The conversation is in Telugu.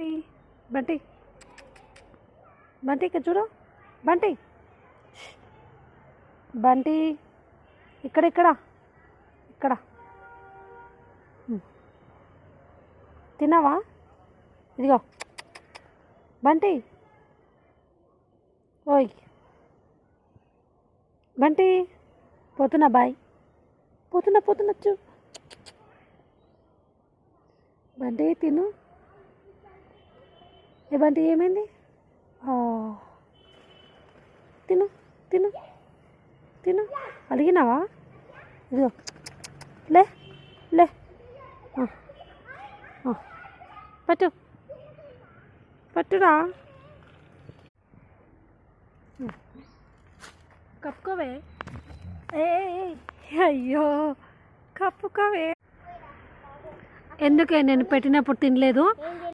బంటి బంటి. బంటి ఇక్కడ చూడు. బంటి. బంటి. ఇక్కడ ఇక్కడ. ఇక్కడ. తిన్నావా? ఇదిగో. బంటి. ఓయ్. బంటి. పోతున్నా బాయ్. పోతున్నా పోతున్నా చూ. బంటి తిను. ఏమంటే ఏమైంది? తిను తిను తిను. అలిగినావా? ఇదిగో. లే లే. పట్టు. పట్టురా. కప్పుకోవే. ఏ ఏ. అయ్యో. కప్పుకోవే. ఎందుకే? నేను పెట్టినప్పుడు తినలేదు.